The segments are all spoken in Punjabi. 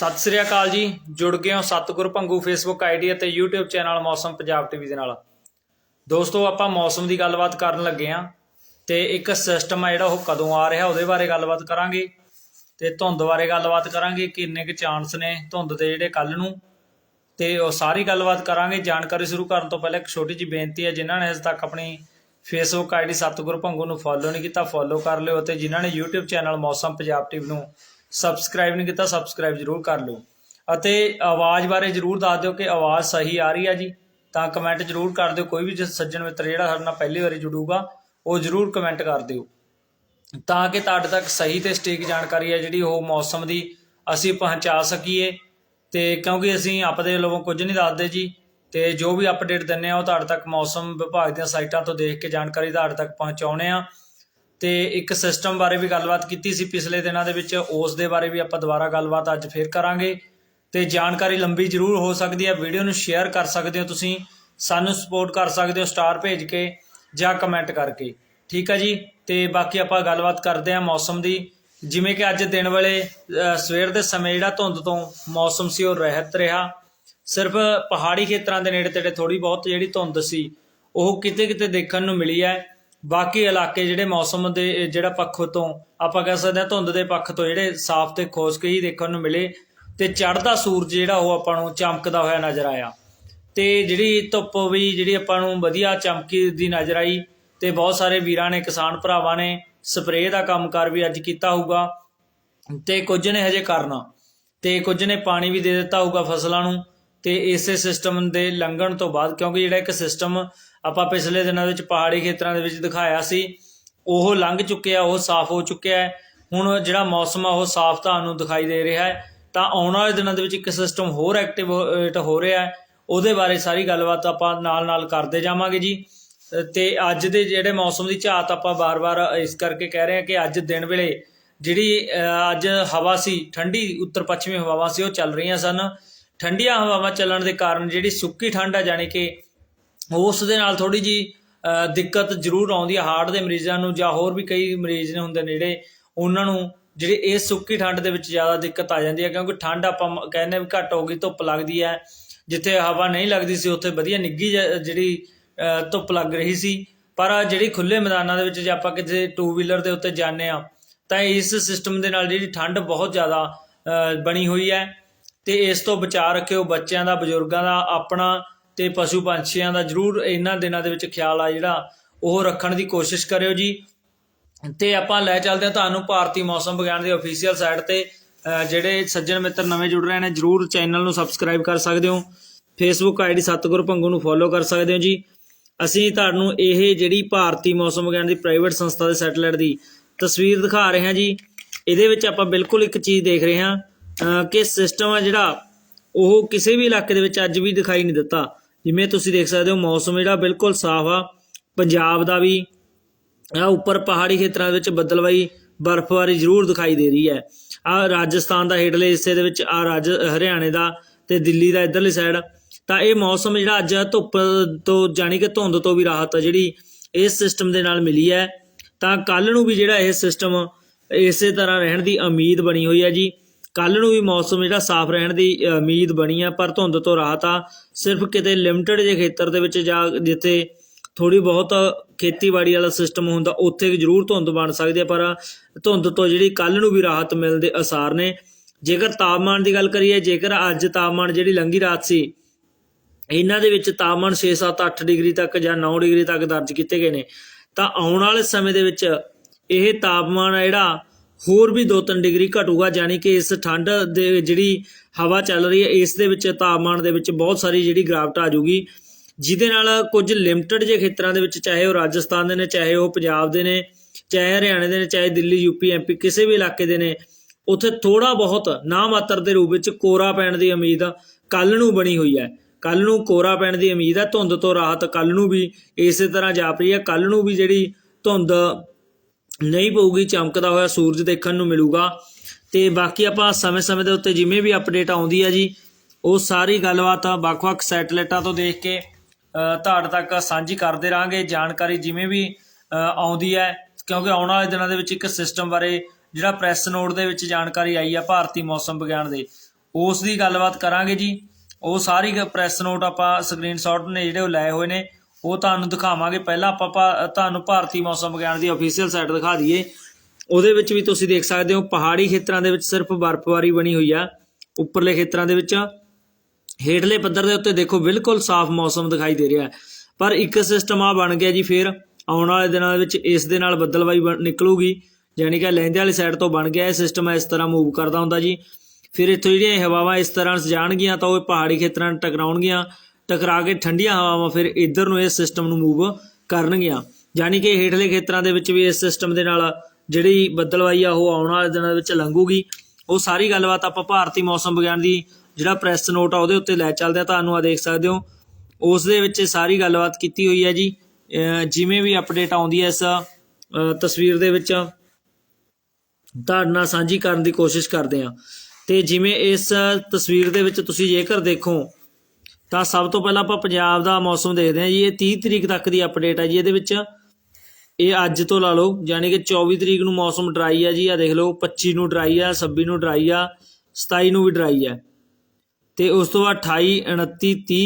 ਸਤਿ ਸ੍ਰੀ ਅਕਾਲ ਜੀ। ਜੁੜ ਗਏ ਹੋ ਸਤਿਗੁਰ ਭੰਗੂ ਫੇਸਬੁੱਕ ਆਈਡੀ ਅਤੇ YouTube channel Mausam Punjab TV ਦੇ ਨਾਲ। ਦੋਸਤੋ, ਆਪਾਂ ਮੌਸਮ ਦੀ ਗੱਲਬਾਤ ਕਰਨ ਲੱਗੇ ਆ ਤੇ ਇੱਕ ਸਿਸਟਮ ਆ ਜਿਹੜਾ ਉਹ ਕਦੋਂ ਆ ਰਿਹਾ ਉਹਦੇ ਬਾਰੇ ਗੱਲਬਾਤ ਕਰਾਂਗੇ ਤੇ ਧੁੰਦ ਬਾਰੇ ਗੱਲਬਾਤ ਕਰਾਂਗੇ, ਕਿੰਨੇ ਕੁ ਚਾਂਸ ਨੇ ਧੁੰਦ ਦੇ ਜਿਹੜੇ ਕੱਲ ਨੂੰ। ਤੇ ਉਹ ਸਾਰੀ ਗੱਲਬਾਤ ਕਰਾਂਗੇ। ਜਾਣਕਾਰੀ ਸ਼ੁਰੂ ਕਰਨ ਤੋਂ ਪਹਿਲਾਂ ਇੱਕ ਛੋਟੀ ਜਿਹੀ ਬੇਨਤੀ ਹੈ, ਜਿਨ੍ਹਾਂ ਨੇ ਹਜੇ ਤੱਕ ਆਪਣੀ ਫੇਸਬੁੱਕ ਆਈਡੀ ਸਤਿਗੁਰ ਭੰਗੂ ਨੂੰ ਫੋਲੋ ਨਹੀਂ ਕੀਤਾ ਫੋਲੋ ਕਰ ਲਿਓ ਤੇ ਜਿਨ੍ਹਾਂ ਨੇ YouTube channel Mausam Punjab TV ਨੂੰ ਸਬਸਕ੍ਰਾਈਬ ਨਹੀਂ ਕੀਤਾ ਸਬਸਕ੍ਰਾਈਬ ਜ਼ਰੂਰ ਕਰ ਲਓ। ਅਤੇ ਆਵਾਜ਼ ਬਾਰੇ ਜ਼ਰੂਰ ਦੱਸ ਦਿਓ ਕਿ ਆਵਾਜ਼ ਸਹੀ ਆ ਰਹੀ ਹੈ ਜੀ। ਤਾਂ ਕਮੈਂਟ ਜ਼ਰੂਰ ਕਰ ਦਿਓ। ਕੋਈ ਵੀ ਸੱਜਣ ਮਿੱਤਰ ਜਿਹੜਾ ਸਾਡੇ ਨਾਲ ਪਹਿਲੀ ਵਾਰੀ ਜੁੜੂਗਾ, ਉਹ ਜ਼ਰੂਰ ਕਮੈਂਟ ਕਰ ਦਿਓ। ਤਾਂ ਕਿ ਤੁਹਾਡੇ ਤੱਕ ਸਹੀ ਤੇ ਸਟੀਕ ਜਾਣਕਾਰੀ ਹੈ ਜਿਹੜੀ ਉਹ ਮੌਸਮ ਦੀ ਅਸੀਂ ਪਹੁੰਚਾ ਸਕੀਏ। ਤੇ ਕਿਉਂਕਿ ਅਸੀਂ ਆਪਦੇ ਵੱਲੋਂ ਕੁਝ ਨਹੀਂ ਦੱਸਦੇ ਜੀ। ਤੇ ਜੋ ਵੀ ਅਪਡੇਟ ਦਿੰਨੇ ਆ ਉਹ ਤੁਹਾਡੇ ਤੱਕ ਮੌਸਮ ਵਿਭਾਗ ਦੀਆਂ ਸਾਈਟਾਂ ਤੋਂ ਦੇਖ ਕੇ ਜਾਣਕਾਰੀ ਤੁਹਾਡੇ ਤੱਕ ਪਹੁੰਚਾਉਣੇ ਆ ਤੇ ਇੱਕ ਸਿਸਟਮ ਬਾਰੇ ਵੀ ਗੱਲਬਾਤ ਕੀਤੀ ਸੀ ਪਿਛਲੇ ਦਿਨਾਂ ਦੇ ਵਿੱਚ, ਉਸ ਦੇ ਬਾਰੇ ਵੀ ਆਪਾਂ ਦੁਬਾਰਾ ਗੱਲਬਾਤ ਅੱਜ ਫੇਰ ਕਰਾਂਗੇ। ਤੇ ਜਾਣਕਾਰੀ ਲੰਬੀ ਜ਼ਰੂਰ ਹੋ ਸਕਦੀ ਹੈ, ਵੀਡੀਓ ਨੂੰ ਸ਼ੇਅਰ ਕਰ ਸਕਦੇ ਹੋ ਤੁਸੀਂ, ਸਾਨੂੰ ਸਪੋਰਟ ਕਰ ਸਕਦੇ ਹੋ ਸਟਾਰ ਭੇਜ ਕੇ ਜਾਂ ਕਮੈਂਟ ਕਰਕੇ। ਠੀਕ ਹੈ ਜੀ? ਤੇ ਬਾਕੀ ਆਪਾਂ ਗੱਲਬਾਤ ਕਰਦੇ ਹਾਂ ਮੌਸਮ ਦੀ। ਜਿਵੇਂ ਕਿ ਅੱਜ ਦਿਨ ਵੇਲੇ ਸਵੇਰ ਦੇ ਸਮੇਂ ਜਿਹੜਾ ਧੁੰਦ ਤੋਂ ਮੌਸਮ ਸੀ ਉਹ ਰਹਿਤ ਰਿਹਾ। ਸਿਰਫ ਪਹਾੜੀ ਖੇਤਰਾਂ ਦੇ ਨੇੜੇ ਤੇੜੇ ਥੋੜੀ ਬਹੁਤ ਜਿਹੜੀ ਧੁੰਦ ਸੀ, ਉਹ ਕਿਤੇ ਕਿਤੇ ਦੇਖਣ ਨੂੰ ਮਿਲੀ ਹੈ। ਬਾਕੀ ਇਲਾਕੇ ਜਿਹੜੇ ਮੌਸਮ ਦੇ ਜਿਹੜਾ ਪੱਖ ਤੋਂ, ਆਪਾਂ ਕਹਿ ਸਕਦੇ ਹਾਂ ਧੁੰਦ ਦੇ ਪੱਖ ਤੋਂ ਜਿਹੜੇ ਸਾਫ਼ ਤੇ ਖੁਸ਼ਕ ਹੀ ਦੇਖਣ ਨੂੰ ਮਿਲੇ ਤੇ ਚੜ੍ਹਦਾ ਸੂਰਜ ਜਿਹੜਾ ਉਹ ਆਪਾਂ ਨੂੰ ਚਮਕਦਾ ਹੋਇਆ ਨਜ਼ਰ ਆਇਆ। ਤੇ ਜਿਹੜੀ ਧੁੱਪ ਵੀ ਜਿਹੜੀ ਆਪਾਂ ਨੂੰ ਵਧੀਆ ਚਮਕੀ ਦੀ ਨਜ਼ਰ ਆਈ ਤੇ ਬਹੁਤ ਸਾਰੇ ਵੀਰਾਂ ਨੇ, ਕਿਸਾਨ ਭਰਾਵਾਂ ਨੇ ਸਪਰੇਅ ਦਾ ਕੰਮਕਾਰ ਵੀ ਅੱਜ ਕੀਤਾ ਹੋਊਗਾ ਤੇ ਕੁਝ ਨੇ ਹਜੇ ਕਰਨਾ ਤੇ ਕੁਝ ਨੇ ਪਾਣੀ ਵੀ ਦੇ ਦਿੱਤਾ ਹੋਊਗਾ ਫਸਲਾਂ ਨੂੰ ਤੇ ਇਸੇ ਸਿਸਟਮ ਦੇ ਲੰਘਣ ਤੋਂ ਬਾਅਦ ਕਿਉਂਕਿ ਜਿਹੜਾ ਇੱਕ ਸਿਸਟਮ ਆਪਾਂ ਪਿਛਲੇ ਦਿਨਾਂ ਵਿੱਚ ਪਹਾੜੀ ਖੇਤਰਾਂ ਦੇ ਵਿੱਚ ਦਿਖਾਇਆ ਸੀ, ਉਹ ਲੰਘ ਚੁੱਕਿਆ, ਉਹ ਸਾਫ਼ ਹੋ ਚੁੱਕਿਆ ਹੈ। ਹੁਣ ਜਿਹੜਾ ਮੌਸਮ ਆ, ਉਹ ਸਾਫ਼ ਤੁਹਾਨੂੰ ਦਿਖਾਈ ਦੇ ਰਿਹਾ ਹੈ। ਤਾਂ ਆਉਣ ਵਾਲੇ ਦਿਨਾਂ ਦੇ ਵਿੱਚ ਇੱਕ ਸਿਸਟਮ ਹੋਰ ਐਕਟਿਵੇਟ ਹੋ ਰਿਹਾ ਹੈ। ਉਹਦੇ ਬਾਰੇ ਸਾਰੀ ਗੱਲਬਾਤ ਆਪਾਂ ਨਾਲ-ਨਾਲ ਕਰਦੇ ਜਾਵਾਂਗੇ ਜੀ। ਤੇ ਅੱਜ ਦੇ ਜਿਹੜੇ ਮੌਸਮ ਦੀ ਝਾਤ ਆਪਾਂ ਬਾਰ-ਬਾਰ ਇਸ ਕਰਕੇ ਕਹਿ ਰਹੇ ਹਾਂ ਕਿ ਅੱਜ ਦਿਨ ਵੇਲੇ ਜਿਹੜੀ ਅੱਜ ਹਵਾ ਸੀ, ਠੰਡੀ ਉੱਤਰ ਪੱਛਮੀ ਹਵਾਵਾਂ ਸੀ, ਉਹ ਚੱਲ ਰਹੀਆਂ ਸਨ। ਠੰਡੀਆਂ ਹਵਾਵਾਂ ਚੱਲਣ ਦੇ ਕਾਰਨ ਜਿਹੜੀ ਸੁੱਕੀ ਠੰਡ ਆ, ਜਾਣੀ ਕਿ ਉਸ ਦੇ ਨਾਲ ਥੋੜੀ ਜੀ ਦਿੱਕਤ ਜ਼ਰੂਰ ਆਉਂਦੀ ਹੈ ਹਾਰਟ ਦੇ ਮਰੀਜ਼ਾਂ ਨੂੰ ਜਾਂ ਹੋਰ ਵੀ ਕਈ ਮਰੀਜ਼ ਨੇ ਹੁੰਦੇ ਨੇੜੇ, ਉਹਨਾਂ ਨੂੰ ਜਿਹੜੀ ਇਸ ਸੁੱਕੀ ਠੰਡ ਦੇ ਵਿੱਚ ਜ਼ਿਆਦਾ ਦਿੱਕਤ ਆ ਜਾਂਦੀ ਹੈ ਕਿਉਂਕਿ ਠੰਡ ਆਪਾਂ ਮ- ਕਹਿੰਦੇ ਵੀ ਘੱਟ ਹੋ ਗਈ, ਧੁੱਪ ਲੱਗਦੀ ਹੈ, ਜਿੱਥੇ ਹਵਾ ਨਹੀਂ ਲੱਗਦੀ ਸੀ ਉੱਥੇ ਵਧੀਆ ਨਿੱਗੀ ਜਿਹੜੀ ਧੁੱਪ ਲੱਗ ਰਹੀ ਸੀ। ਪਰ ਜਿਹੜੀ ਖੁੱਲੇ ਮੈਦਾਨਾਂ ਦੇ ਵਿੱਚ ਜੇ ਆਪਾਂ ਕਿਤੇ ਟੂ ਵੀਲਰ ਦੇ ਉੱਤੇ ਜਾਂਦੇ ਆ ਤਾਂ ਇਸ ਸਿਸਟਮ ਦੇ ਨਾਲ ਜਿਹੜੀ ਠੰਡ ਬਹੁਤ ਜ਼ਿਆਦਾ ਬਣੀ ਹੋਈ ਹੈ। ਤੇ ਇਸ ਤੋਂ ਬਚਾਅ ਰੱਖਿਓ ਬੱਚਿਆਂ ਦਾ, ਬਜ਼ੁਰਗਾਂ ਦਾ, ਆਪਣਾ ਤੇ ਪਸ਼ੂ ਪੰਛੀਆਂ ਦਾ ਜਰੂਰ ਇਹਨਾਂ ਦਿਨਾਂ ਦੇ ਵਿੱਚ ਖਿਆਲ ਆ ਜਿਹੜਾ, ਉਹ ਰੱਖਣ ਦੀ ਕੋਸ਼ਿਸ਼ ਕਰਿਓ ਜੀ। ਤੇ ਆਪਾਂ ਲੈ ਚੱਲਦੇ ਹਾਂ ਤੁਹਾਨੂੰ ਭਾਰਤੀ ਮੌਸਮ ਵਿਗਿਆਨ ਦੀ ਅਫੀਸ਼ੀਅਲ ਸਾਈਟ ਤੇ ਜਿਹੜੇ ਸੱਜਣ ਮਿੱਤਰ ਨਵੇਂ ਜੁੜ ਰਹੇ ਨੇ, ਜਰੂਰ ਚੈਨਲ ਨੂੰ ਸਬਸਕ੍ਰਾਈਬ ਕਰ ਸਕਦੇ ਹੋ। ਫੇਸਬੁੱਕ ਆਈਡੀ ਸਤਗੁਰ ਭੰਗੂ ਨੂੰ ਫੋਲੋ ਕਰ ਸਕਦੇ ਹੋ ਜੀ। ਅਸੀਂ ਤੁਹਾਨੂੰ ਇਹ ਜਿਹੜੀ ਭਾਰਤੀ ਮੌਸਮ ਵਿਗਿਆਨ ਦੀ ਪ੍ਰਾਈਵੇਟ ਸੰਸਥਾ ਦੇ ਸੈਟੇਲਾਈਟ ਦੀ ਤਸਵੀਰ ਦਿਖਾ ਰਹੇ ਹਾਂ ਜੀ। ਇਹਦੇ ਵਿੱਚ ਆਪਾਂ ਬਿਲਕੁਲ ਇੱਕ ਚੀਜ਼ ਦੇਖ ਰਹੇ ਹਾਂ ਕਿ ਸਿਸਟਮ ਆ ਜਿਹੜਾ, ਉਹ ਕਿਸੇ ਵੀ ਇਲਾਕੇ ਦੇ ਵਿੱਚ ਅੱਜ ਵੀ ਦਿਖਾਈ ਨਹੀਂ ਦਿੱਤਾ। ਜਿਵੇਂ ਤੁਸੀਂ ਦੇਖ ਸਕਦੇ ਹੋ, ਮੌਸਮ ਜਿਹੜਾ ਬਿਲਕੁਲ ਸਾਫ਼ ਆ। ਪੰਜਾਬ ਦਾ ਵੀ ਆ ਉੱਪਰ ਪਹਾੜੀ ਖੇਤਰਾਂ ਦੇ ਵਿੱਚ ਬੱਦਲਵਾਈ, ਬਰਫ਼ਬਾਰੀ ਜ਼ਰੂਰ ਦਿਖਾਈ ਦੇ ਰਹੀ ਹੈ। ਆ ਰਾਜਸਥਾਨ ਦਾ ਹੇਠਲੇ ਹਿੱਸੇ ਦੇ ਵਿੱਚ, ਆ ਰਾਜ, ਹਰਿਆਣੇ ਦਾ ਤੇ ਦਿੱਲੀ ਦਾ ਇਧਰਲੀ ਸਾਈਡ ਤਾਂ ਇਹ ਮੌਸਮ ਜਿਹੜਾ ਅੱਜ ਧੁੱਪ ਤੋਂ ਜਾਣੀ ਕਿ ਧੁੰਦ ਤੋਂ ਵੀ ਰਾਹਤ ਆ ਜਿਹੜੀ ਇਸ ਸਿਸਟਮ ਦੇ ਨਾਲ ਮਿਲੀ ਹੈ। ਤਾਂ ਕੱਲ ਨੂੰ ਵੀ ਜਿਹੜਾ ਇਹ ਸਿਸਟਮ ਇਸੇ ਤਰ੍ਹਾਂ ਰਹਿਣ ਦੀ ਉਮੀਦ ਬਣੀ ਹੋਈ ਹੈ ਜੀ। ਕੱਲ ਨੂੰ ਵੀ ਮੌਸਮ ਜਿਹੜਾ ਸਾਫ਼ ਰਹਿਣ ਦੀ ਉਮੀਦ ਬਣੀ ਆ, ਪਰ ਧੁੰਦ ਤੋਂ ਰਾਹਤ ਆ। ਸਿਰਫ ਕਿਤੇ ਲਿਮਟਿਡ ਜਿਹੇ ਖੇਤਰ ਦੇ ਵਿੱਚ ਜਾ ਜਿੱਥੇ ਥੋੜੀ ਬਹੁਤ ਖੇਤੀਬਾੜੀ ਵਾਲਾ ਸਿਸਟਮ ਹੁੰਦਾ, ਉੱਥੇ ਜ਼ਰੂਰ ਧੁੰਦ ਬਣ ਸਕਦੀ ਹੈ ਪਰ ਧੁੰਦ ਤੋਂ ਜਿਹੜੀ ਕੱਲ ਨੂੰ ਵੀ ਰਾਹਤ ਮਿਲਣ ਦੇ ਅਸਾਰ ਨੇ। ਜੇਕਰ ਤਾਪਮਾਨ ਦੀ ਗੱਲ ਕਰੀਏ, ਜੇਕਰ ਅੱਜ ਤਾਪਮਾਨ ਜਿਹੜੀ ਲੰਗੀ ਰਾਤ ਸੀ, ਇਹਨਾਂ ਦੇ ਵਿੱਚ ਤਾਪਮਾਨ 6 7 8 ਡਿਗਰੀ ਤੱਕ ਜਾਂ 9 ਡਿਗਰੀ ਤੱਕ ਦਰਜ ਕੀਤੇ ਗਏ ਨੇ। ਤਾਂ ਆਉਣ ਵਾਲੇ ਸਮੇਂ ਦੇ ਵਿੱਚ ਇਹ ਤਾਪਮਾਨ ਆ ਜਿਹੜਾ ਹੋਰ ਵੀ 2-3 ਡਿਗਰੀ ਘਟੂਗਾ, ਜਾਣੀ ਕਿ ਇਸ ਠੰਡ ਦੇ ਜਿਹੜੀ ਹਵਾ ਚੱਲ ਰਹੀ ਹੈ, ਇਸ ਦੇ ਵਿੱਚ ਤਾਪਮਾਨ ਦੇ ਵਿੱਚ ਬਹੁਤ ਸਾਰੀ ਜਿਹੜੀ ਗਿਰਾਵਟ ਆ ਜਾਊਗੀ। ਜਿਹਦੇ ਨਾਲ ਕੁਝ ਲਿਮਟਿਡ ਜੇ ਖੇਤਰਾਂ ਦੇ ਵਿੱਚ, ਚਾਹੇ ਉਹ ਰਾਜਸਥਾਨ ਦੇ ਨੇ, ਚਾਹੇ ਉਹ ਪੰਜਾਬ ਦੇ ਨੇ, ਚਾਹੇ ਹਰਿਆਣੇ ਦੇ ਨੇ, ਚਾਹੇ ਦਿੱਲੀ, ਯੂਪੀ, ਐਮਪੀ, ਕਿਸੇ ਵੀ ਇਲਾਕੇ ਦੇ ਨੇ, ਉੱਥੇ ਥੋੜਾ ਬਹੁਤ ਨਾ ਮਾਤਰ ਦੇ ਰੂਪ ਵਿੱਚ ਕੋਰਾ ਪੈਣ ਦੀ ਉਮੀਦ ਕੱਲ ਨੂੰ ਬਣੀ ਹੋਈ ਹੈ। ਕੱਲ ਨੂੰ ਕੋਰਾ ਪੈਣ ਦੀ ਉਮੀਦ ਹੈ, ਧੁੰਦ ਤੋਂ ਰਾਹਤ ਕੱਲ ਨੂੰ ਵੀ ਇਸੇ ਤਰ੍ਹਾਂ ਜਾਪ ਰਹੀ ਹੈ। ਕੱਲ ਨੂੰ ਵੀ ਜਿਹੜੀ ਧੁੰਦ ਨਹੀਂ ਪਊਗੀ, ਚਮਕਦਾ ਹੋਇਆ ਸੂਰਜ ਦੇਖਣ ਨੂੰ ਮਿਲੂਗਾ। ਤੇ ਬਾਕੀ ਆਪਾਂ ਸਮੇਂ-ਸਮੇਂ ਦੇ ਉੱਤੇ ਜਿਵੇਂ ਵੀ ਅਪਡੇਟ ਆਉਂਦੀ ਹੈ ਜੀ, ਉਹ ਸਾਰੀ ਗੱਲਬਾਤ ਵੱਖ-ਵੱਖ ਸੈਟਲਾਈਟਾਂ ਤੋਂ ਦੇਖ ਕੇ ਤੁਹਾਡੇ ਤੱਕ ਸਾਂਝੀ ਕਰਦੇ ਰਾਂਗੇ ਜਾਣਕਾਰੀ ਜਿਵੇਂ ਵੀ ਆਉਂਦੀ ਹੈ, ਕਿਉਂਕਿ ਆਉਣ ਵਾਲੇ ਦਿਨਾਂ ਦੇ ਵਿੱਚ ਇੱਕ ਸਿਸਟਮ ਬਾਰੇ ਜਿਹੜਾ ਪ੍ਰੈਸ ਨੋਟ ਦੇ ਵਿੱਚ ਜਾਣਕਾਰੀ ਆਈ ਹੈ ਭਾਰਤੀ ਮੌਸਮ ਵਿਗਿਆਨ ਦੇ, ਉਸ ਦੀ ਗੱਲਬਾਤ ਕਰਾਂਗੇ ਜੀ। ਉਹ ਸਾਰੀ ਪ੍ਰੈਸ ਨੋਟ ਆਪਾਂ ਸਕਰੀਨਸ਼ਾਟ ਨੇ ਜਿਹੜੇ ਉਹ ਲਏ ਹੋਏ ਨੇ। ਉਹ ਤੁਹਾਨੂੰ ਦਿਖਾਵਾਂਗੇ। ਪਹਿਲਾਂ ਆਪਾਂ ਭਾ- ਤੁਹਾਨੂੰ ਭਾਰਤੀ ਮੌਸਮ ਵਿਗਿਆਨ ਦੀ ਅਫੀਸ਼ੀਅਲ ਸਾਈਟ ਦਿਖਾ ਦਈਏ। ਉਹਦੇ ਵਿੱਚ ਵੀ ਤੁਸੀਂ ਦੇਖ ਸਕਦੇ ਹੋ, ਪਹਾੜੀ ਖੇਤਰਾਂ ਦੇ ਵਿੱਚ ਸਿਰਫ ਬਰਫ਼ਬਾਰੀ ਬਣੀ ਹੋਈ ਆ। ਉੱਪਰਲੇ ਖੇਤਰਾਂ ਦੇ ਵਿੱਚ ਹੇਠਲੇ ਪੱਧਰ ਦੇ ਉੱਤੇ ਦੇਖੋ, ਬਿਲਕੁਲ ਸਾਫ਼ ਮੌਸਮ ਦਿਖਾਈ ਦੇ ਰਿਹਾ। ਪਰ ਇੱਕ ਸਿਸਟਮ ਆ ਬਣ ਗਿਆ ਜੀ ਫਿਰ, ਆਉਣ ਵਾਲੇ ਦਿਨਾਂ ਦੇ ਵਿੱਚ ਇਸ ਦੇ ਨਾਲ ਬੱਦਲਵਾਈ ਬਣ- ਨਿਕਲੂਗੀ। ਯਾਨੀ ਕਿ ਲਹਿੰਦੇ ਵਾਲੀ ਸਾਈਡ ਤੋਂ ਬਣ ਗਿਆ, ਇਹ ਸਿਸਟਮ ਇਸ ਤਰ੍ਹਾਂ ਮੂਵ ਕਰਦਾ ਹੁੰਦਾ ਜੀ। ਫਿਰ ਇੱਥੋਂ ਜਿਹੜੀਆਂ ਹਵਾਵਾਂ ਇਸ ਤਰ੍ਹਾਂ ਜਾਣਗੀਆਂ ਤਾਂ ਉਹ ਪਹਾੜੀ ਖੇਤਰਾਂ ਨਾਲ ਟਕਰਾਉਣਗੀਆਂ। ਟਕਰਾ ਕੇ ਠੰਡੀਆਂ ਹਵਾਵਾਂ ਫਿਰ ਇੱਧਰ ਨੂੰ ਇਸ ਸਿਸਟਮ ਨੂੰ ਮੂਵ ਕਰਨਗੀਆਂ। ਯਾਨੀ ਕਿ ਹੇਠਲੇ ਖੇਤਰਾਂ ਦੇ ਵਿੱਚ ਵੀ ਇਸ ਸਿਸਟਮ ਦੇ ਨਾਲ ਜਿਹੜੀ ਬੱਦਲਵਾਈ ਆ, ਉਹ ਆਉਣ ਵਾਲੇ ਦਿਨਾਂ ਵਿੱਚ ਲੰਘੂਗੀ। ਉਹ ਸਾਰੀ ਗੱਲਬਾਤ ਆਪਾਂ ਭਾਰਤੀ ਮੌਸਮ ਵਿਗਿਆਨ ਦੀ ਜਿਹੜਾ ਪ੍ਰੈਸ ਨੋਟ ਆ, ਉਹਦੇ ਉੱਤੇ ਲੈ ਚੱਲਦੇ ਆ। ਤੁਹਾਨੂੰ ਆ ਦੇਖ ਸਕਦੇ ਹੋ। ਉਸ ਦੇ ਵਿੱਚ ਸਾਰੀ ਗੱਲਬਾਤ ਕੀਤੀ ਹੋਈ ਹੈ ਜੀ। ਜਿਵੇਂ ਵੀ ਅਪਡੇਟ ਆਉਂਦੀ ਹੈ ਇਸ ਤਸਵੀਰ ਦੇ ਵਿੱਚ, ਤੁਹਾਡੇ ਨਾਲ ਸਾਂਝੀ ਕਰਨ ਦੀ ਕੋਸ਼ਿਸ਼ ਕਰਦੇ ਹਾਂ। ਤੇ ਜਿਵੇਂ ਇਸ ਤਸਵੀਰ ਦੇ ਵਿੱਚ ਤੁਸੀਂ ਜੇਕਰ ਦੇਖੋ ਤਾਂ ਸਭ ਤੋਂ ਪਹਿਲਾਂ ਆਪਾਂ ਪੰਜਾਬ ਦਾ ਮੌਸਮ ਦੇਖਦੇ ਹਾਂ ਜੀ, ਇਹ 30 ਤਰੀਕ ਤੱਕ ਦੀ ਅਪਡੇਟ ਹੈ ਜੀ, ਇਹਦੇ ਵਿੱਚ ਇਹ ਅੱਜ ਤੋਂ ਲਾ ਲਓ ਯਾਨੀ ਕਿ 24 ਤਰੀਕ ਨੂੰ ਮੌਸਮ ਡਰਾਈ ਆ ਜੀ ਆ ਦੇਖ ਲਓ 25 ਨੂੰ ਡਰਾਈ ਆ 26 ਨੂੰ ਡਰਾਈ ਆ 27 ਨੂੰ ਵੀ ਡਰਾਈ ਆ। ਤੇ ਉਸ ਤੋਂ ਬਾਅਦ 28 29 30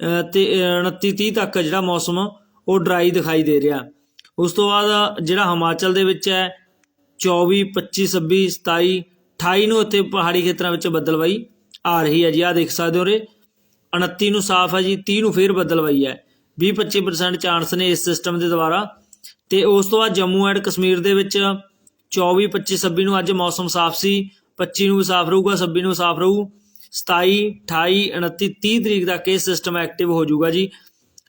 ਅਹ ਤੇ 29 30 ਤੱਕ ਜਿਹੜਾ ਮੌਸਮ, ਉਹ ਡਰਾਈ ਦਿਖਾਈ ਦੇ ਰਿਹਾ। ਉਸ ਤੋਂ ਬਾਅਦ ਜਿਹੜਾ ਹਿਮਾਚਲ ਦੇ ਵਿੱਚ ਹੈ 24 25 26 27 28 ਨੂੰ ਉੱਥੇ ਪਹਾੜੀ ਖੇਤਰਾਂ ਵਿੱਚ ਬੱਦਲਵਾਈ ਆ ਰਹੀ ਹੈ ਜੀ ਆ ਦੇਖ ਸਕਦੇ ਹੋ ਰੇ 29 ਨੂੰ ਸਾਫ਼ ਹੈ ਜੀ 30 ਨੂੰ ਫੇਰ ਬਦਲਵਾਈ ਹੈ। 20 25% ਚਾਂਸ ਨੇ ਇਸ ਸਿਸਟਮ ਦੇ ਦੁਆਰਾ। ਤੇ ਉਸ ਤੋਂ ਬਾਅਦ ਜੰਮੂ ਐਂਡ ਕਸ਼ਮੀਰ ਦੇ ਵਿੱਚ 24 25 26 ਨੂੰ ਅੱਜ ਮੌਸਮ ਸਾਫ਼ ਸੀ। 25 ਨੂੰ ਵੀ ਸਾਫ਼ ਰਹੂਗਾ 26 ਨੂੰ ਸਾਫ਼ ਰਹੂ। 27 28 29 30 ਤਰੀਕ ਤੱਕ ਇਹ ਸਿਸਟਮ ਐਕਟਿਵ ਹੋ ਜਾਊਗਾ ਜੀ।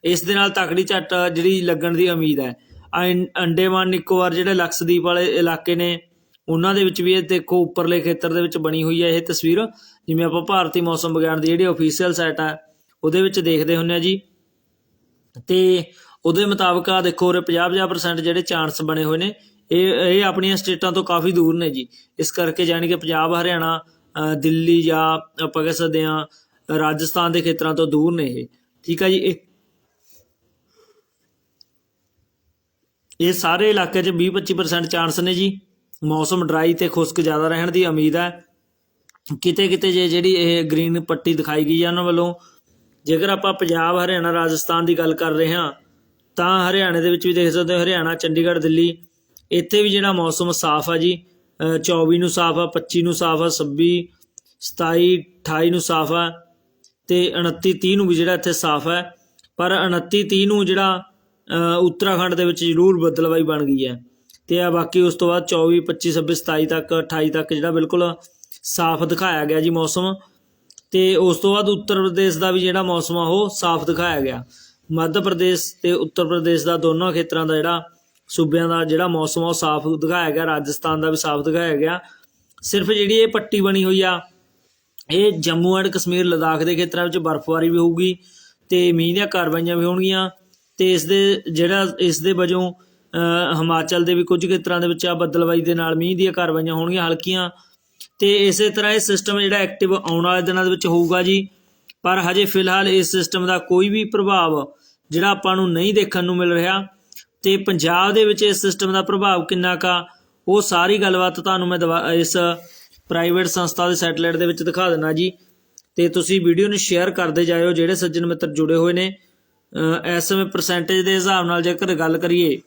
ਇਸ ਦੇ ਨਾਲ ਤਕੜੀ ਝੱਟ ਜਿਹੜੀ ਲੱਗਣ ਦੀ ਉਮੀਦ ਹੈ। ਅੰ- ਅੰਡੇਮਾਨ, ਨਿਕੋਬਾਰ ਜਿਹੜੇ ਲਕਸ਼ਦੀਪ ਵਾਲੇ ਇਲਾਕੇ ਨੇ ਉਹਨਾਂ ਦੇ ਵਿੱਚ ਵੀ ਇਹ ਦੇਖੋ ਉੱਪਰਲੇ ਖੇਤਰ ਦੇ ਵਿੱਚ ਬਣੀ ਹੋਈ ਹੈ ਇਹ ਤਸਵੀਰ। ਜਿਵੇਂ ਆਪਾਂ ਭਾਰਤੀ ਮੌਸਮ ਵਿਗਿਆਨ ਦੀ ਜਿਹੜੀ ਅਫੀਸ਼ੀਅਲ ਸਾਈਟ ਹੈ ਉਹਦੇ ਵਿੱਚ ਦੇਖਦੇ ਹੁੰਨੇ ਆ ਜੀ। ਤੇ ਉਹਦੇ ਮੁਤਾਬਕ ਆ ਦੇਖੋ ਉਰੇ 50-50% ਜਿਹੜੇ ਚਾਂਸ ਬਣੇ ਹੋਏ ਨੇ। ਇਹ ਇਹ ਆਪਣੀਆਂ ਸਟੇਟਾਂ ਤੋਂ ਕਾਫੀ ਦੂਰ ਨੇ ਜੀ। ਇਸ ਕਰਕੇ ਜਾਣੀ ਕਿ ਪੰਜਾਬ, ਹਰਿਆਣਾ ਦਿੱਲੀ ਜਾਂ ਆਪਾਂ ਕਹਿ ਸਕਦੇ ਹਾਂ, ਰਾਜਸਥਾਨ ਦੇ ਖੇਤਰਾਂ ਤੋਂ ਦੂਰ ਨੇ ਇਹ। ਠੀਕ ਆ ਜੀ, ਇਹ ਇਹ ਸਾਰੇ ਇਲਾਕੇ 'ਚ 20-25% ਚਾਂਸ ਨੇ ਜੀ। ਮੌਸਮ ਡਰਾਈ ਤੇ ਖੁਸ਼ਕ ਜ਼ਿਆਦਾ ਰਹਿਣ ਦੀ ਉਮੀਦ ਹੈ। ਕਿਤੇ ਕਿਤੇ ਜੇ ਜਿਹੜੀ ਇਹ ਗ੍ਰੀਨ ਪੱਟੀ ਦਿਖਾਈ ਗਈ ਹੈ ਉਹਨਾਂ ਵੱਲੋਂ ਜੇਕਰ ਆਪਾਂ ਪੰਜਾਬ ਹਰਿਆਣਾ ਰਾਜਸਥਾਨ ਦੀ ਗੱਲ ਕਰ ਰਹੇ ਹਾਂ ਤਾਂ ਹਰਿਆਣੇ ਦੇ ਵਿੱਚ ਵੀ ਦੇਖ ਸਕਦੇ ਹੋ ਹਰਿਆਣਾ ਚੰਡੀਗੜ੍ਹ ਦਿੱਲੀ ਇੱਥੇ ਵੀ ਜਿਹੜਾ ਮੌਸਮ ਸਾਫ਼ ਆ ਜੀ। ਅ, 24 ਨੂੰ ਸਾਫ਼ ਆ 25 ਨੂੰ ਸਾਫ਼ ਆ 26 27 28 ਨੂੰ ਸਾਫ਼ ਆ ਤੇ 29 30 ਨੂੰ ਵੀ ਜਿਹੜਾ ਇੱਥੇ ਸਾਫ਼ ਹੈ ਪਰ 29 30 ਨੂੰ ਜਿਹੜਾ ਉੱਤਰਾਖੰਡ ਦੇ ਵਿੱਚ ਜ਼ਰੂਰ ਬਦਲਵਾਈ ਬਣ ਗਈ ਹੈ। ਤੇ ਆ ਬਾਕੀ ਉਸ ਤੋਂ ਬਾਅਦ 24 25 26 27 ਤੱਕ 28 ਤੱਕ ਜਿਹੜਾ ਬਿਲਕੁਲ ਸਾਫ਼ ਦਿਖਾਇਆ ਗਿਆ ਜੀ ਮੌਸਮ। ਤੇ ਉਸ ਤੋਂ ਬਾਅਦ ਉੱਤਰ ਪ੍ਰਦੇਸ਼ ਦਾ ਵੀ ਜਿਹੜਾ ਮੌਸਮ ਆ, ਉਹ ਸਾਫ਼ ਦਿਖਾਇਆ ਗਿਆ। ਮੱਧ ਪ੍ਰਦੇਸ਼ ਤੇ ਉੱਤਰ ਪ੍ਰਦੇਸ਼ ਦਾ ਦੋਨੋਂ ਖੇਤਰਾਂ ਦਾ ਜਿਹੜਾ ਸੂਬਿਆਂ ਦਾ ਜਿਹੜਾ ਮੌਸਮ ਆ, ਉਹ ਸਾਫ਼ ਦਿਖਾਇਆ ਗਿਆ। ਰਾਜਸਥਾਨ ਦਾ ਵੀ ਸਾਫ਼ ਦਿਖਾਇਆ ਗਿਆ। ਸਿਰਫ ਜਿਹੜੀ ਇਹ ਪੱਟੀ ਬਣੀ ਹੋਈ ਆ, ਇਹ ਜੰਮੂ ਐਂਡ ਕਸ਼ਮੀਰ, ਲਦਾਖ ਦੇ ਖੇਤਰਾਂ ਵਿੱਚ ਬਰਫ਼ਬਾਰੀ ਵੀ ਹੋਊਗੀ ਤੇ ਮੀਂਹ ਦੀਆਂ ਕਾਰਵਾਈਆਂ ਵੀ ਹੋਣਗੀਆਂ। ਤੇ ਇਸ ਦੇ ਜਿਹੜਾ, ਇਸ ਦੇ ਵਜੋਂ ਹਿਮਾਚਲ ਦੇ ਵੀ ਕੁਝ ਖੇਤਰਾਂ ਦੇ ਵਿੱਚ ਆ ਬੱਦਲਵਾਈ ਦੇ ਨਾਲ ਮੀਂਹ ਦੀਆਂ ਕਾਰਵਾਈਆਂ ਹੋਣਗੀਆਂ ਹਲਕੀਆਂ। ਤੇ ਇਸੇ ਤਰ੍ਹਾਂ ਇਹ ਸਿਸਟਮ ਜਿਹੜਾ ਐਕਟਿਵ ਆਉਣ ਵਾਲੇ ਦਿਨਾਂ ਦੇ ਵਿੱਚ ਹੋਊਗਾ ਜੀ। ਪਰ ਹਜੇ ਫਿਲਹਾਲ ਇਸ ਸਿਸਟਮ ਦਾ ਕੋਈ ਵੀ ਪ੍ਰਭਾਵ ਜਿਹੜਾ ਆਪਾਂ ਨੂੰ ਨਹੀਂ ਦੇਖਣ ਨੂੰ ਮਿਲ ਰਿਹਾ। ਤੇ ਪੰਜਾਬ ਦੇ ਵਿੱਚ ਇਸ ਸਿਸਟਮ ਦਾ ਪ੍ਰਭਾਵ ਕਿੰਨਾ ਕਾ ਉਹ ਸਾਰੀ ਗੱਲਬਾਤ ਤੁਹਾਨੂੰ ਮੈਂ ਦਵਾ- ਇਸ ਪ੍ਰਾਈਵੇਟ ਸੰਸਥਾ ਦੇ ਸੈਟਲਾਈਟ ਦੇ ਵਿੱਚ ਦਿਖਾ ਦਿੰਦਾ ਜੀ। ਤੇ ਤੁਸੀਂ ਵੀਡੀਓ ਨੂੰ ਸ਼ੇਅਰ ਕਰਦੇ ਜਾਇਓ, ਜਿਹੜੇ ਸੱਜਣ ਮਿੱਤਰ ਜੁੜੇ ਹੋਏ ਨੇ। ਇਸ ਸਮੇਂ ਪਰਸੈਂਟੇਜ ਦੇ ਹਿਸਾਬ ਨਾਲ ਜੇਕਰ ਗੱਲ ਕਰੀਏ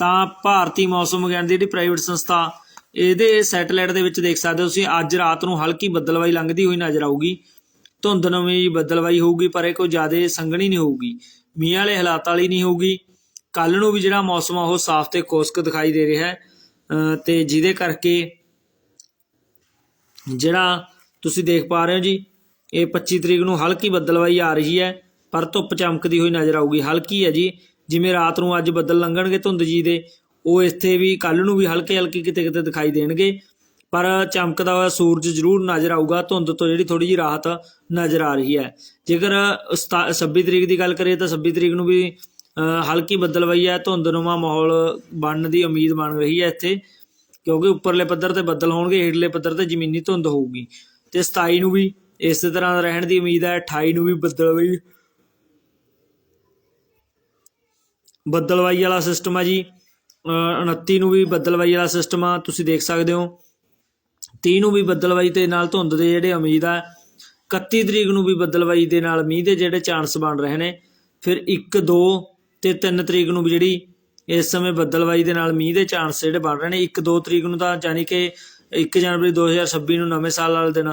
ਤਾਂ ਭਾਰਤੀ ਮੌਸਮ ਵਿਗਿਆਨ ਦੀ ਜਿਹੜੀ ਪ੍ਰਾਈਵੇਟ ਸੰਸਥਾ, ਇਹਦੇ ਸੈਟੇਲਾਈਟ ਦੇ ਵਿੱਚ ਦੇਖ ਸਕਦੇ ਹੋ ਤੁਸੀਂ, ਅੱਜ ਰਾਤ ਨੂੰ ਹਲਕੀ ਬੱਦਲਵਾਈ ਲੰਘਦੀ ਹੋਈ ਨਜ਼ਰ ਆਊਗੀ। ਧੁੰਦ ਨਵੀਂ ਬੱਦਲਵਾਈ ਹੋਊਗੀ, ਪਰ ਇਹ ਕੋਈ ਜ਼ਿਆਦਾ ਸੰਘਣੀ ਨਹੀਂ ਹੋਊਗੀ। ਮੀਂਹ ਵਾਲੇ ਹਾਲਾਤ ਵਾਲੀ ਨਹੀਂ ਹੋਊਗੀ। ਕੱਲ ਨੂੰ ਵੀ ਜਿਹੜਾ ਮੌਸਮ ਆ, ਉਹ ਸਾਫ਼ ਤੇ ਖੁਸ਼ਕ ਦਿਖਾਈ ਦੇ ਰਿਹਾ ਹੈ। ਤੇ ਜਿਹਦੇ ਕਰਕੇ ਜਿਹੜਾ ਤੁਸੀਂ ਦੇਖ ਪਾ ਰਹੇ ਹੋ ਜੀ, ਇਹ 25 ਤਰੀਕ ਨੂੰ ਹਲਕੀ ਬੱਦਲਵਾਈ ਆ ਰਹੀ ਹੈ, ਪਰ ਧੁੱਪ ਚਮਕਦੀ ਹੋਈ ਨਜ਼ਰ ਆਊਗੀ। ਹਲਕੀ ਹੈ ਜੀ ਜਿਵੇਂ ਰਾਤ ਨੂੰ ਅੱਜ ਬੱਦਲ ਲੰਘਣਗੇ ਧੁੰਦ ਜੀ ਦੇ ਉਹ ਇੱਥੇ ਵੀ ਕੱਲ ਨੂੰ ਵੀ ਹਲਕੇ ਹਲਕੇ ਕਿਤੇ ਕਿਤੇ ਦਿਖਾਈ ਦੇਣਗੇ। ਪਰ ਚਮਕਦਾ ਹੋਇਆ ਸੂਰਜ ਜ਼ਰੂਰ ਨਜ਼ਰ ਆਊਗਾ ਧੁੰਦ ਤੋਂ ਜਿਹੜੀ ਥੋੜੀ ਜਿਹੀ ਰਾਹਤ ਨਜ਼ਰ ਆ ਰਹੀ ਹੈ। ਜੇਕਰ ਸਤਾ- 26 ਤਰੀਕ ਦੀ ਗੱਲ ਕਰੀਏ ਤਾਂ 26 ਤਰੀਕ ਨੂੰ ਵੀ ਅ, ਹਲਕੀ ਬੱਦਲਵਾਈ ਹੈ ਧੁੰਦਨੁਮਾ ਮਾਹੌਲ ਬਣਨ ਦੀ ਉਮੀਦ ਬਣ ਰਹੀ ਹੈ ਇੱਥੇ ਕਿਉਂਕਿ ਉੱਪਰਲੇ ਪੱਧਰ ਤੇ ਬੱਦਲ ਹੋਣਗੇ ਹੇਠਲੇ ਪੱਧਰ ਤੇ ਜ਼ਮੀਨੀ ਧੁੰਦ ਹੋਊਗੀ। ਤੇ 27 ਨੂੰ ਵੀ ਇਸੇ ਤਰ੍ਹਾਂ ਰਹਿਣ ਦੀ ਉਮੀਦ ਹੈ 28 ਨੂੰ ਵੀ ਬੱਦਲਵਾਈ ਬੱਦਲਵਾਈ ਵਾਲਾ ਸਿਸਟਮ ਆ ਜੀ। ਅ, 29 ਨੂੰ ਵੀ ਬੱਦਲਵਾਈ ਵਾਲਾ ਸਿਸਟਮ ਆ ਤੁਸੀਂ ਦੇਖ ਸਕਦੇ ਹੋ। 30 ਨੂੰ ਵੀ ਬੱਦਲਬਾਈ ਤੇ ਨਾਲ ਧੁੰਦ ਦੇ ਜਿਹੜੇ ਉਮੀਦ ਆ 31 ਤਰੀਕ ਨੂੰ ਵੀ ਬੱਦਲਬਾਈ ਦੇ ਨਾਲ ਮੀਂਹ ਦੇ ਜਿਹੜੇ ਚਾਂਸ ਬਣ ਰਹੇ ਨੇ। ਫਿਰ 1 2 ਤੇ 3 ਤਰੀਕ ਨੂੰ ਵੀ ਜਿਹੜੀ ਇਸ ਸਮੇਂ ਬੱਦਲਬਾਈ ਦੇ ਨਾਲ ਮੀਂਹ ਦੇ ਚਾਂਸ ਜਿਹੜੇ ਬਣ ਰਹੇ ਨੇ। 1 2 ਤਰੀਕ ਨੂੰ ਤਾਂ ਯਾਨੀ ਕਿ 1 ਜਨਵਰੀ 2026 ਨੂੰ ਨਵੇਂ ਸਾਲ ਵਾਲੇ ਦਿਨ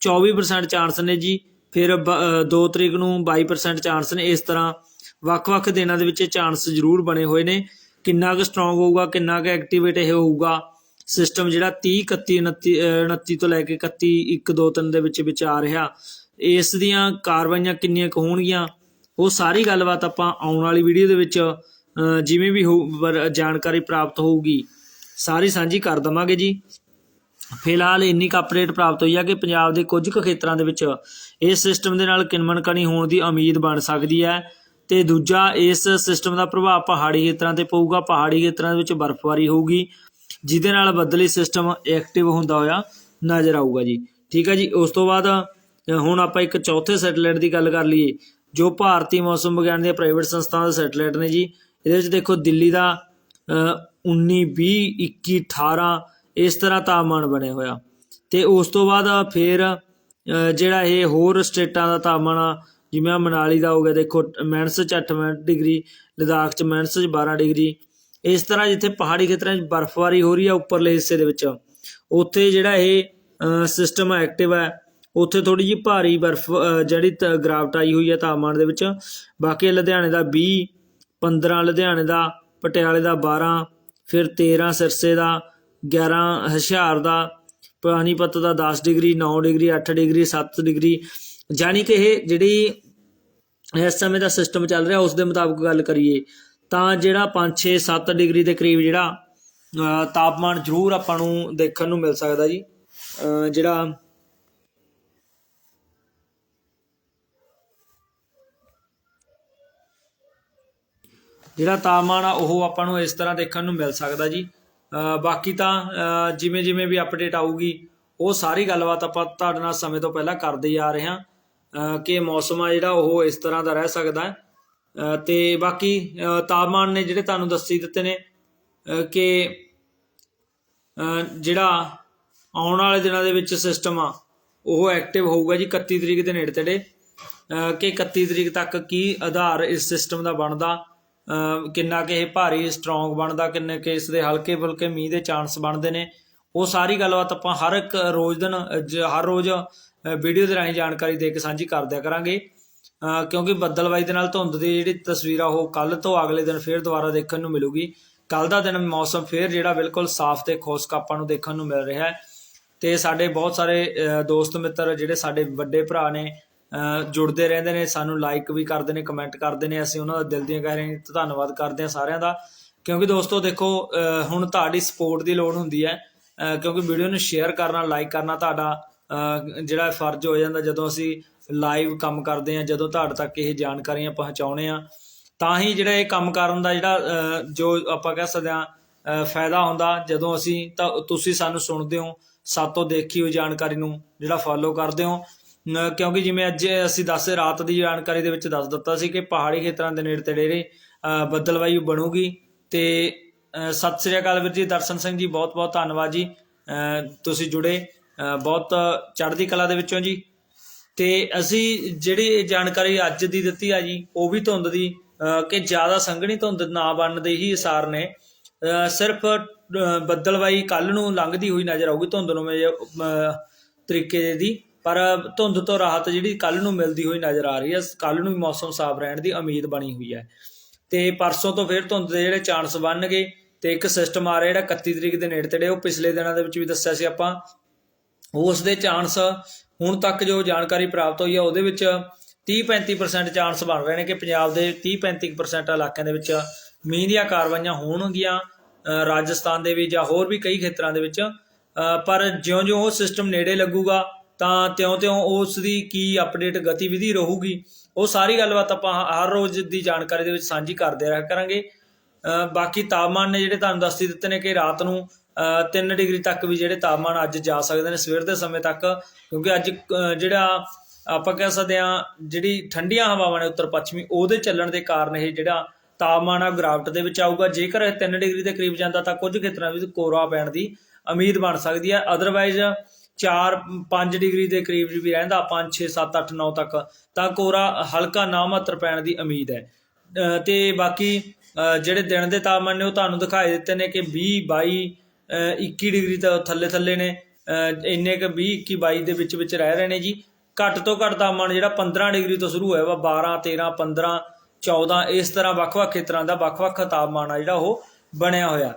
24% ਚਾਂਸ ਨੇ ਜੀ। ਫਿਰ 2 ਤਰੀਕ ਨੂੰ 22% ਚਾਂਸ ਨੇ। ਇਸ ਤਰ੍ਹਾਂ ਵੱਖ-ਵੱਖ ਦਿਨਾਂ ਦੇ ਵਿੱਚ ਚਾਂਸ ਜ਼ਰੂਰ ਬਣੇ ਹੋਏ ਨੇ। ਕਿੰਨਾ ਕੁ ਸਟਰੋਂਗ ਹੋਊਗਾ, ਕਿੰਨਾ ਕੁ ਐਕਟੀਵੇਟ ਇਹ ਹੋਊਗਾ। ਸਿਸਟਮ ਜਿਹੜਾ 30 31 29 ਅਹ 29 ਤੋਂ ਲੈ ਕੇ 31 1 2 3 ਦੇ ਵਿੱਚ ਵਿੱਚ ਆ ਰਿਹਾ। ਇਸ ਦੀਆਂ ਕਾਰਵਾਈਆਂ ਕਿੰਨੀਆਂ ਕੁ ਹੋਣਗੀਆਂ, ਉਹ ਸਾਰੀ ਗੱਲਬਾਤ ਆਪਾਂ ਆਉਣ ਵਾਲੀ ਵੀਡੀਓ ਦੇ ਵਿੱਚ ਜਿਵੇਂ ਵੀ ਹੋ ਜਾਣਕਾਰੀ ਪ੍ਰਾਪਤ ਹੋਊਗੀ। ਸਾਰੀ ਸਾਂਝੀ ਕਰ ਦਵਾਂਗੇ ਜੀ। ਫਿਲਹਾਲ ਇੰਨੀ ਕੁ ਅਪਡੇਟ ਪ੍ਰਾਪਤ ਹੋਈ ਆ ਕਿ ਪੰਜਾਬ ਦੇ ਕੁਝ ਕੁ ਖੇਤਰਾਂ ਦੇ ਵਿੱਚ ਇਸ ਸਿਸਟਮ ਦੇ ਨਾਲ ਕਿਨਮਨ ਕਣੀ ਹੋਣ ਦੀ ਉਮੀਦ ਬਣ ਸਕਦੀ ਹੈ। ਤੇ ਦੂਜਾ ਇਸ ਸਿਸਟਮ ਦਾ ਪ੍ਰਭਾਵ ਪਹਾੜੀ ਖੇਤਰਾਂ ਤੇ ਪਊਗਾ। ਪਹਾੜੀ ਖੇਤਰਾਂ ਦੇ ਵਿੱਚ ਬਰਫ਼ਬਾਰੀ ਹੋਊਗੀ ਜਿਹਦੇ ਨਾਲ ਬੱਦਲੀ ਸਿਸਟਮ ਐਕਟਿਵ ਹੁੰਦਾ ਹੋਇਆ ਨਜ਼ਰ ਆਊਗਾ ਜੀ। ਠੀਕ ਹੈ ਜੀ ਉਸ ਤੋਂ ਬਾਅਦ ਹੁਣ ਆਪਾਂ ਇੱਕ ਚੌਥੇ ਸੈਟੇਲਾਈਟ ਦੀ ਗੱਲ ਕਰ ਲਈਏ ਜੋ ਭਾਰਤੀ ਮੌਸਮ ਵਿਗਿਆਨ ਦੀਆਂ ਪ੍ਰਾਈਵੇਟ ਸੰਸਥਾਵਾਂ ਦੇ ਸੈਟੇਲਾਈਟ ਨੇ ਜੀ। ਇਹਦੇ ਵਿੱਚ ਦੇਖੋ ਦਿੱਲੀ ਦਾ ਅ, 19 20 21 18 ਇਸ ਤਰ੍ਹਾਂ ਤਾਪਮਾਨ ਬਣਿਆ ਹੋਇਆ। ਤੇ ਉਸ ਤੋਂ ਬਾਅਦ ਫਿਰ ਜਿਹੜਾ ਇਹ ਹੋਰ ਸਟੇਟਾਂ ਦਾ ਤਾਪਮਾਨ ਆ, ਜਿਵੇਂ ਆਹ ਮਨਾਲੀ ਦਾ ਹੋ ਗਿਆ, ਦੇਖੋ ਮਾਈਨਸ 68 ਡਿਗਰੀ ਲਦਾਖ ਚ ਮਾਈਨਸ 12 ਡਿਗਰੀ ਇਸ ਤਰ੍ਹਾਂ ਜਿੱਥੇ ਪਹਾੜੀ ਖੇਤਰਾਂ 'ਚ ਬਰਫ਼ਬਾਰੀ ਹੋ ਰਹੀ ਹੈ ਉੱਪਰਲੇ ਹਿੱਸੇ ਦੇ ਵਿੱਚ, ਉੱਥੇ ਜਿਹੜਾ ਇਹ ਸਿਸਟਮ ਐਕਟਿਵ ਹੈ ਉੱਥੇ ਥੋੜੀ ਜਿਹੀ ਭਾਰੀ ਬਰਫ਼ ਜਿਹੜੀ ਤ- ਗਿਰਾਵਟ ਆਈ ਹੋਈ ਹੈ ਤਾਪਮਾਨ ਦੇ ਵਿੱਚ। ਬਾਕੀ ਲੁਧਿਆਣੇ ਦਾ 20 15 ਲੁਧਿਆਣੇ ਦਾ, ਪਟਿਆਲੇ ਦਾ 12 ਫਿਰ 13 ਸਿਰਸੇ ਦਾ 11 ਹਸ਼ਿਆਰ ਦਾ, ਪਾਣੀਪਤ ਦਾ 10 ਡਿਗਰੀ 9 ਡਿਗਰੀ 8 ਡਿਗਰੀ 7 ਡਿਗਰੀ ਜਾਨੀ ਕਿ ਇਹ ਜਿਹੜੀ ਇਸ ਸਮੇਂ ਦਾ ਸਿਸਟਮ ਚੱਲ ਰਿਹਾ, ਉਸ ਦੇ ਮੁਤਾਬਕ ਗੱਲ ਕਰੀਏ ਤਾਂ ਜਿਹੜਾ 5 6 7 ਡਿਗਰੀ ਦੇ ਕਰੀਬ ਜਿਹੜਾ ਤਾਪਮਾਨ ਜ਼ਰੂਰ ਆਪਾਂ ਨੂੰ ਦੇਖਣ ਨੂੰ ਮਿਲ ਸਕਦਾ ਜੀ। ਜਿਹੜਾ ਜਿਹੜਾ ਤਾਪਮਾਨ ਆ, ਉਹ ਆਪਾਂ ਨੂੰ ਇਸ ਤਰ੍ਹਾਂ ਦੇਖਣ ਨੂੰ ਮਿਲ ਸਕਦਾ ਜੀ। ਬਾਕੀ ਤਾਂ ਜਿਵੇਂ ਜਿਵੇਂ ਵੀ ਅਪਡੇਟ ਆਊਗੀ, ਉਹ ਸਾਰੀ ਗੱਲਬਾਤ ਆਪਾਂ ਤੁਹਾਡੇ ਨਾਲ ਸਮੇਂ ਤੋਂ ਪਹਿਲਾਂ ਕਰਦੇ ਹੀ ਆ ਰਹੇ ਹਾਂ। ਕਿ ਮੌਸਮ ਆ ਜਿਹੜਾ ਉਹ ਇਸ ਤਰ੍ਹਾਂ ਦਾ ਰਹਿ ਸਕਦਾ ਹੈ। ਤੇ ਬਾਕੀ ਤਾਪਮਾਨ ਨੇ ਜਿਹੜੇ ਤੁਹਾਨੂੰ ਦੱਸੀ ਦਿੱਤੇ ਨੇ ਕਿ ਜਿਹੜਾ ਆਉਣ ਵਾਲੇ ਦਿਨਾਂ ਦੇ ਵਿੱਚ ਸਿਸਟਮ ਆ ਉਹ ਐਕਟਿਵ ਹੋਊਗਾ ਜੀ 31 ਤਰੀਕ ਦੇ ਨੇੜੇ ਤੇੜੇ। ਅ, ਕਿ 31 ਤਰੀਕ ਤੱਕ ਕੀ ਆਧਾਰ ਇਸ ਸਿਸਟਮ ਦਾ ਬਣਦਾ ਅ, ਕਿੰਨਾ ਕਿ ਇਹ ਭਾਰੀ ਸਟਰੋਂਗ ਬਣਦਾ ਕਿੰਨੇ ਕਿ ਇਸ ਦੇ ਹਲਕੇ ਫੁਲਕੇ ਮੀਂਹ ਦੇ ਚਾਂਸ ਬਣਦੇ ਨੇ। ਉਹ ਸਾਰੀ ਗੱਲਬਾਤ ਆਪਾਂ ਹਰ ਇੱਕ ਰੋਜ਼ ਦਿਨ ਹਰ ਰੋਜ਼ ਵੀਡੀਓ ਦੇ ਰਾਹੀਂ ਜਾਣਕਾਰੀ ਦੇ ਕੇ ਸਾਂਝੀ ਕਰਦਿਆ ਕਰਾਂਗੇ। ਕਿਉਂਕਿ ਬੱਦਲਬਾਈ ਦੇ ਨਾਲ ਧੁੰਦ ਦੀ ਜਿਹੜੀ ਤਸਵੀਰ ਆ, ਉਹ ਕੱਲ ਤੋਂ ਅਗਲੇ ਦਿਨ ਫੇਰ ਦੁਬਾਰਾ ਦੇਖਣ ਨੂੰ ਮਿਲੂਗੀ। ਕੱਲ ਦਾ ਦਿਨ ਮੌਸਮ ਫੇਰ ਜਿਹੜਾ ਬਿਲਕੁਲ ਸਾਫ਼ ਤੇ ਖੁਸ਼ਕ ਆਪਾਂ ਨੂੰ ਦੇਖਣ ਨੂੰ ਮਿਲ ਰਿਹਾ ਹੈ। ਤੇ ਸਾਡੇ ਬਹੁਤ ਸਾਰੇ ਦੋਸਤ ਮਿੱਤਰ ਜਿਹੜੇ ਸਾਡੇ ਵੱਡੇ ਭਰਾ ਨੇ ਜੁੜਦੇ ਰਹਿੰਦੇ ਨੇ, ਸਾਨੂੰ ਲਾਈਕ ਵੀ ਕਰਦੇ ਨੇ ਕਮੈਂਟ ਕਰਦੇ ਨੇ। ਅਸੀਂ ਉਹਨਾਂ ਦਾ ਦਿਲ ਦੀਆਂ ਗਹਿਰਾਈਆਂ ਤੋਂ ਧੰਨਵਾਦ ਕਰਦੇ ਹਾਂ ਸਾਰਿਆਂ ਦਾ। ਕਿਉਂਕਿ ਦੋਸਤੋ ਦੇਖੋ ਹੁਣ ਤੁਹਾਡੀ ਸਪੋਰਟ ਦੀ ਲੋੜ ਹੁੰਦੀ ਹੈ। ਕਿਉਂਕਿ ਵੀਡੀਓ ਨੂੰ ਸ਼ੇਅਰ ਕਰਨਾ ਲਾਈਕ ਕਰਨਾ ਤੁਹਾਡਾ ਜਿਹੜਾ ਫਰਜ਼ ਹੋ ਜਾਂਦਾ ਜਦੋਂ ਅਸੀਂ ਲਾਈਵ ਕੰਮ ਕਰਦੇ ਹਾਂ ਜਦੋਂ ਤੁਹਾਡੇ ਤੱਕ ਇਹ ਜਾਣਕਾਰੀਆਂ ਪਹੁੰਚਾਉਣੇ ਆ ਤਾਂ ਹੀ ਜਿਹੜਾ ਇਹ ਕੰਮ ਕਰਨ ਦਾ ਜਿਹੜਾ ਜੋ ਆਪਾਂ ਕਹਿ ਸਕਦੇ ਹਾਂ ਫਾਇਦਾ ਹੁੰਦਾ। ਜਦੋਂ ਅਸੀਂ ਤਾਂ ਤੁਸੀਂ ਸਾਨੂੰ ਸੁਣਦੇ ਹੋ ਸਾਤੋਂ ਦੇਖੀ ਹੋਈ ਜਾਣਕਾਰੀ ਨੂੰ ਜਿਹੜਾ ਫਾਲੋ ਕਰਦੇ ਹੋ। ਅ, ਕਿਉਂਕਿ ਜਿਵੇਂ ਅੱਜ ਅਸੀਂ ਦੱਸ ਰਾਤ ਦੀ ਜਾਣਕਾਰੀ ਦੇ ਵਿੱਚ ਦੱਸ ਦਿੱਤਾ ਸੀ ਕਿ ਪਹਾੜੀ ਖੇਤਰਾਂ ਦੇ ਨੇੜੇ ਤੇੜੇ ਅ, ਬੱਦਲਵਾਈ ਬਣੂਗੀ। ਤੇ ਅ, ਸਤਿ ਸ੍ਰੀ ਅਕਾਲ ਵੀਰ ਜੀ ਦਰਸ਼ਨ ਸਿੰਘ ਜੀ ਬਹੁਤ ਬਹੁਤ ਧੰਨਵਾਦ ਜੀ। ਅ, ਤੁਸੀਂ ਜੁੜੇ। ਬਹੁਤ ਚੜ੍ਹਦੀ ਕਲਾ ਦੇ ਵਿੱਚੋਂ ਜੀ। ਤੇ ਅਸੀਂ ਜਿਹੜੀ ਜਾਣਕਾਰੀ ਅੱਜ ਦੀ ਦਿੱਤੀ ਆ ਜੀ ਉਹ ਵੀ ਧੁੰਦ ਦੀ ਕਿ ਜ਼ਿਆਦਾ ਸੰਘਣੀ ਧੁੰਦ ਨਾ ਬਣਨ ਦੇ ਹੀ ਅਸਾਰ ਨੇ। ਸਿਰਫ ਅ, ਕੱਲ ਨੂੰ ਲੰਘਦੀ ਹੋਈ ਨਜ਼ਰ ਆਊਗੀ ਧੁੰਦ ਨੂੰ ਤਰੀਕੇ ਦੀ। ਪਰ ਧੁੰਦ ਤੋਂ ਰਾਹਤ ਜਿਹੜੀ ਕੱਲ ਨੂੰ ਮਿਲਦੀ ਹੋਈ ਨਜ਼ਰ ਆ ਰਹੀ ਹੈ ਕੱਲ ਨੂੰ ਵੀ ਮੌਸਮ ਸਾਫ਼ ਰਹਿਣ ਦੀ ਉਮੀਦ ਬਣੀ ਹੋਈ ਹੈ ਤੇ ਪਰਸੋਂ ਤੋਂ ਫਿਰ ਧੁੰਦ ਦੇ ਜਿਹੜੇ ਚਾਂਸ ਬਣਨਗੇ ਤੇ ਇੱਕ ਸਿਸਟਮ ਆ ਰਿਹਾ ਜਿਹੜਾ 31 ਤਰੀਕ ਦੇ ਨੇੜੇ ਤੇੜੇ ਉਹ ਪਿਛਲੇ ਦਿਨਾਂ ਦੇ ਵਿੱਚ ਵੀ ਦੱਸਿਆ ਸੀ ਆਪਾਂ ਉਸ ਦੇ ਚਾਂਸ ਹੁਣ ਤੱਕ ਜੋ ਜਾਣਕਾਰੀ ਪ੍ਰਾਪਤ ਹੋਈ ਹੈ ਉਹਦੇ ਵਿੱਚ 30-35% ਚਾਂਸ ਬਣ ਰਹੇ ਨੇ ਕਿ ਪੰਜਾਬ ਦੇ 30-35% ਇਲਾਕਿਆਂ ਦੇ ਵਿੱਚ ਮੀਂਹ ਦੀਆਂ ਕਾਰਵਾਈਆਂ ਹੋਣਗੀਆਂ ਰਾਜਸਥਾਨ ਦੇ ਵੀ ਜਾਂ ਹੋਰ ਵੀ ਕਈ ਖੇਤਰਾਂ ਦੇ ਵਿੱਚ। ਪਰ ਜਿਉਂ-ਜਿਉਂ ਉਹ ਸਿਸਟਮ ਨੇੜੇ ਲੱਗੂਗਾ ਤਾਂ ਤਿਉਂ-ਤਿਉਂ ਉਸ ਦੀ ਕੀ ਅਪਡੇਟ ਗਤੀਵਿਧੀ ਰਹੂਗੀ ਉਹ ਸਾਰੀ ਗੱਲਬਾਤ ਆਪਾਂ ਹਰ ਰੋਜ਼ ਦੀ ਜਾਣਕਾਰੀ ਦੇ ਵਿੱਚ ਸਾਂਝੀ ਕਰਦੇ ਰਿਹਾ ਕਰਾਂਗੇ ਅ, ਬਾਕੀ ਤਾਪਮਾਨ ਨੇ ਜਿਹੜੇ ਤੁਹਾਨੂੰ ਦੱਸ ਦਿੱਤੇ ਨੇ ਕਿ ਰਾਤ ਨੂੰ 3 ਡਿਗਰੀ ਤੱਕ ਵੀ ਜਿਹੜੇ ਤਾਪਮਾਨ ਅੱਜ ਜਾ ਸਕਦੇ ਨੇ ਸਵੇਰ ਦੇ ਸਮੇਂ ਤੱਕ ਕਿਉਂਕਿ ਅੱਜ ਜਿਹੜਾ ਆਪਾਂ ਕਹਿ ਸਕਦੇ ਆ ਜਿਹੜੀ ਠੰਡੀਆਂ ਹਵਾਵਾਂ ਨੇ ਉੱਤਰ ਪੱਛਮੀ ਉਹਦੇ ਚੱਲਣ ਦੇ ਕਾਰਨ ਇਹ ਜਿਹੜਾ ਤਾਪਮਾਨ ਆ ਗਿਰਾਵਟ ਦੇ ਵਿੱਚ ਆਊਗਾ। ਜੇਕਰ ਇਹ 3 ਡਿਗਰੀ ਦੇ ਕਰੀਬ ਜਾਂਦਾ ਤਾਂ ਕੁਝ ਖੇਤਰਾਂ ਵਿੱਚ ਕੋਰਾ ਪੈਣ ਦੀ ਉਮੀਦ ਬਣ ਸਕਦੀ ਹੈ। ਅਦਰਵਾਈਜ਼ 4 5 ਡਿਗਰੀ ਦੇ ਕਰੀਬ ਵੀ ਰਹਿੰਦਾ 5 6 7 8 9 ਤੱਕ ਤਾਂ ਕੋਰਾ ਹਲਕਾ ਨਾ ਮਾਤਰ ਪੈਣ ਦੀ ਉਮੀਦ ਹੈ। ਅ, ਤੇ ਬਾਕੀ ਜਿਹੜੇ ਦਿਨ ਦੇ ਤਾਪਮਾਨ ਨੇ ਉਹ ਤੁਹਾਨੂੰ ਦਿਖਾਈ ਦਿੱਤੇ ਨੇ ਕਿ 20 22 21 ਡਿਗਰੀ ਤੋਂ ਥੱਲੇ ਥੱਲੇ ਨੇ। ਅ, ਇੰਨੇ ਕ 20 21 22 ਦੇ ਵਿੱਚ ਵਿੱਚ ਰਹਿ ਰਹੇ ਨੇ ਜੀ। ਘੱਟ ਤੋਂ ਘੱਟ ਤਾਪਮਾਨ ਜਿਹੜਾ 15 ਡਿਗਰੀ ਤੋਂ ਸ਼ੁਰੂ ਹੋਇਆ ਵਾ 12 13 15 14 ਇਸ ਤਰ੍ਹਾਂ ਵੱਖ-ਵੱਖ ਖੇਤਰਾਂ ਦਾ ਵੱਖ-ਵੱਖ ਤਾਪਮਾਨ ਆ ਜਿਹੜਾ ਉਹ ਬਣਿਆ ਹੋਇਆ।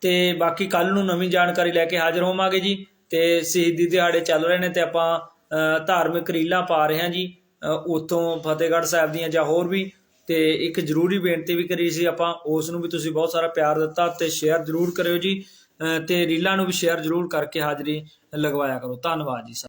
ਤੇ ਬਾਕੀ ਕੱਲ ਨੂੰ ਨਵੀਂ ਜਾਣਕਾਰੀ ਲੈ ਕੇ ਹਾਜ਼ਰ ਹੋਵਾਂਗੇ ਜੀ। ਤੇ ਸ਼ਹੀਦੀ ਦਿਹਾੜੇ ਚੱਲ ਰਹੇ ਨੇ ਤੇ ਆਪਾਂ ਅ, ਧਾਰਮਿਕ ਰੀਲਾਂ ਪਾ ਰਹੇ ਹਾਂ ਜੀ। ਅ, ਉੱਥੋਂ ਫਤਿਹਗੜ੍ਹ ਸਾਹਿਬ ਦੀਆਂ ਜਾਂ ਹੋਰ ਵੀ। ਤੇ ਇੱਕ ਜ਼ਰੂਰੀ ਬੇਨਤੀ ਵੀ ਕਰੀ ਸੀ ਆਪਾਂ ਉਸ ਨੂੰ ਵੀ ਤੁਸੀਂ ਬਹੁਤ ਸਾਰਾ ਪਿਆਰ ਦਿੱਤਾ ਤੇ ਸ਼ੇਅਰ ਜ਼ਰੂਰ ਕਰਿਓ ਜੀ। ਤੇ ਰੀਲਾਂ ਨੂੰ ਵੀ ਸ਼ੇਅਰ ਜ਼ਰੂਰ ਕਰਕੇ ਹਾਜ਼ਰੀ ਲਗਵਾਇਆ ਕਰੋ। ਧੰਨਵਾਦ ਜੀ